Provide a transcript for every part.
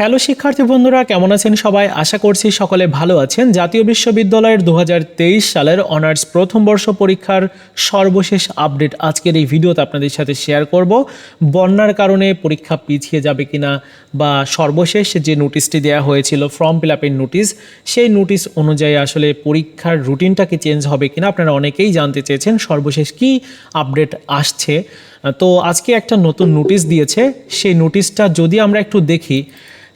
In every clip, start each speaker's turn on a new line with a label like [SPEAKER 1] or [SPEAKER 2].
[SPEAKER 1] Hello শিক্ষার্থী বন্ধুরা, কেমন আছেন সবাই? আশা করছি সকলে ভালো আছেন। জাতীয় বিশ্ববিদ্যালয়ের দু হাজার তেইশ সালের অনার্স প্রথম বর্ষ পরীক্ষার সর্বশেষ আপডেট আজকের এই ভিডিওতে আপনাদের সাথে শেয়ার করব। বন্যার কারণে পরীক্ষা পিছিয়ে যাবে কিনা বা সর্বশেষ যে নোটিশটি দেওয়া হয়েছিল ফর্ম ফিল আপের নোটিশ সেই নোটিশ অনুযায়ী আসলে পরীক্ষার রুটিনটা কি চেঞ্জ হবে কিনা আপনারা অনেকেই জানতে চেয়েছেন, সর্বশেষ কি আপডেট আসছে। তো আজকে একটা নতুন নোটিশ দিয়েছে। সেই নোটিশটা যদি আমরা একটু দেখি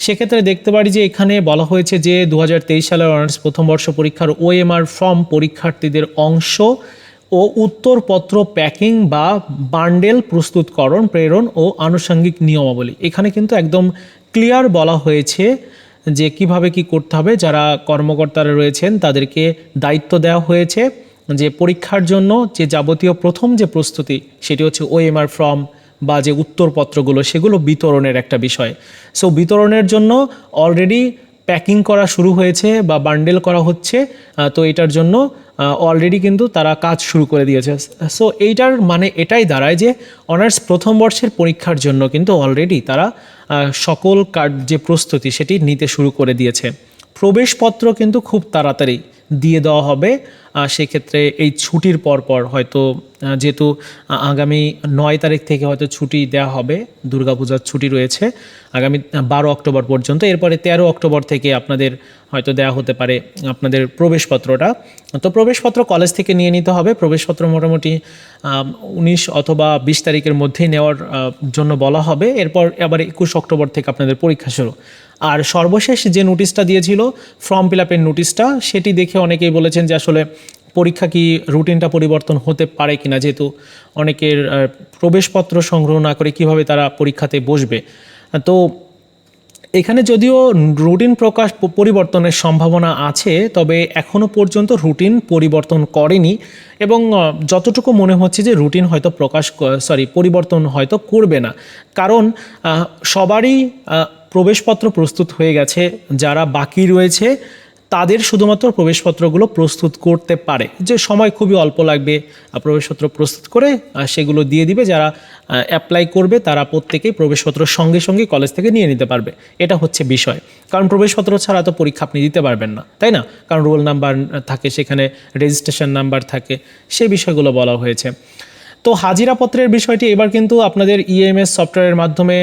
[SPEAKER 1] সেক্ষেত্রে দেখতে পারি যে এখানে বলা হয়েছে যে দু হাজার তেইশ সালের অনার্স প্রথম বর্ষ পরীক্ষার ওএমআর ফর্ম পরীক্ষার্থীদের অংশ ও উত্তরপত্র প্যাকিং বা বান্ডেল প্রস্তুতকরণ, প্রেরণ ও আনুষঙ্গিক নিয়মাবলী। এখানে কিন্তু একদম ক্লিয়ার বলা হয়েছে যে কীভাবে কি করতে হবে। যারা কর্মকর্তারা রয়েছেন, তাদেরকে দায়িত্ব দেওয়া হয়েছে যে পরীক্ষার জন্য যে যাবতীয় প্রথম যে প্রস্তুতি, সেটি হচ্ছে ওএমআর ফর্ম বা যে উত্তরপত্রগুলো, সেগুলো বিতরণের একটা বিষয়। সো বিতরণের জন্য অলরেডি প্যাকিং করা শুরু হয়েছে বা বান্ডেল করা হচ্ছে তো এটার জন্য অলরেডি কিন্তু তারা কাজ শুরু করে দিয়েছে। সো এইটার মানে এটাই দাঁড়ায় যে অনার্স প্রথম বর্ষের পরীক্ষার জন্য কিন্তু অলরেডি তারা সকল কার্ড যে প্রস্তুতি, সেটি নিতে শুরু করে দিয়েছে। প্রবেশপত্র কিন্তু খুব তাড়াতাড়ি। দিয়ে দেওয়া হবে সেক্ষেত্রে এই ছুটির পর পর হয়তো যেহেতু আগামী নয় তারিখ থেকে হয়তো ছুটি দেওয়া হবে, দুর্গাপূজার ছুটি রয়েছে, আগামী বারো অক্টোবর পর্যন্ত। এরপরে তেরো অক্টোবর থেকে আপনাদের হয়তো দেওয়া হতে পারে, আপনাদের প্রবেশপত্রটা। তো প্রবেশপত্র কলেজ থেকে নিয়ে নিতে হবে, প্রবেশপত্র মোটামুটি উনিশ অথবা বিশ তারিখের মধ্যেই নেওয়ার জন্য বলা হবে। এরপর আবার একুশ অক্টোবর থেকে আপনাদের পরীক্ষা শুরু। আর সর্বশেষ যে নোটিশটা দিয়েছিল, ফর্ম ফিল আপের নোটিশটা, সেটি দেখে অনেকেই বলেছেন যে আসলে পরীক্ষা কি রুটিনটা পরিবর্তন হতে পারে কিনা, যেহেতু অনেকের প্রবেশপত্র সংগ্রহ না করে কীভাবে তারা পরীক্ষাতে বসবে। তো এখানে যদিও রুটিন প্রকাশ পরিবর্তনের সম্ভাবনা আছে, তবে এখনও পর্যন্ত রুটিন পরিবর্তন করেনি এবং যতটুকু মনে হচ্ছে যে রুটিন হয়তো প্রকাশ সরি, পরিবর্তন হয়তো করবে না। কারণ সবারই প্রবেশপত্র প্রস্তুত হয়ে গেছে, যারা বাকি রয়েছে তাদের শুধুমাত্র প্রবেশপত্রগুলো প্রস্তুত করতে পারে। যে সময় খুবই অল্প লাগবে প্রবেশপত্র প্রস্তুত করে সেগুলো দিয়ে দিবে, যারা অ্যাপ্লাই করবে, তারা প্রত্যেকেই প্রবেশপত্র সঙ্গে সঙ্গে কলেজ থেকে নিয়ে নিতে পারবে। এটা হচ্ছে বিষয়। কারণ প্রবেশপত্র ছাড়া তো পরীক্ষা আপনি দিতে পারবেন না, তাই না? কারণ রোল নাম্বার থাকে সেখানে রেজিস্ট্রেশন নাম্বার থাকে সেই বিষয়গুলো বলা হয়েছে। তো হাজিরাপত্রের বিষয়টি এবার কিন্তু আপনাদের ইএমএস সফটওয়্যারের মাধ্যমে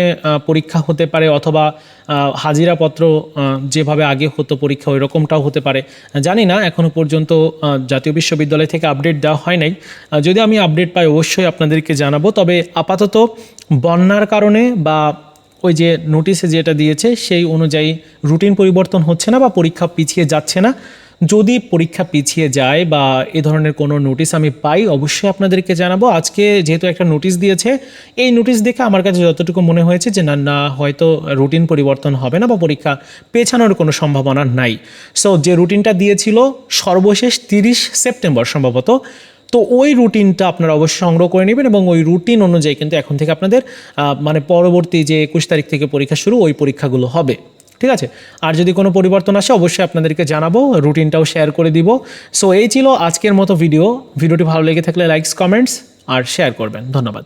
[SPEAKER 1] পরীক্ষা হতে পারে অথবা হাজিরাপত্র যেভাবে আগে হতো পরীক্ষা ওই রকমটাও হতে পারে। জানি না এখনও পর্যন্ত জাতীয় বিশ্ববিদ্যালয় থেকে আপডেট দেওয়া হয় নাই। যদি আমি আপডেট পাই অবশ্যই আপনাদেরকে জানাব। তবে আপাতত বন্যার কারণে বা ওই যে নোটিশে যেটা দিয়েছে, সেই অনুযায়ী রুটিন পরিবর্তন হচ্ছে না বা পরীক্ষা পিছিয়ে যাচ্ছে না। যদি পরীক্ষা পিছিয়ে যায় বা এ ধরনের কোনো নোটিশ আমি পাই, অবশ্যই আপনাদেরকে জানাব। আজকে যেহেতু একটা নোটিশ দিয়েছে, এই নোটিশ দেখে আমার কাছে যতটুকু মনে হয়েছে যে, না না, হয়তো রুটিন পরিবর্তন হবে না বা পরীক্ষা পেছানোর কোনো সম্ভাবনা নাই। সো যে রুটিনটা দিয়েছিল সর্বশেষ তিরিশ সেপ্টেম্বর সম্ভবত, তো ওই রুটিনটা আপনারা অবশ্যই সংগ্রহ করে নেবেন এবং ওই রুটিন অনুযায়ী কিন্তু এখন থেকে আপনাদের মানে পরবর্তী যে একুশ তারিখ থেকে পরীক্ষা শুরু, ওই পরীক্ষাগুলো হবে। ঠিক আছে? আর যদি কোনো পরিবর্তন আসে, অবশ্যই আপনাদেরকে জানাব, রুটিনটাও শেয়ার করে দিব। সো এই ছিল আজকের মতো ভিডিও ভিডিওটি ভালো লেগে থাকলে লাইকস কমেন্টস আর শেয়ার করবেন। ধন্যবাদ।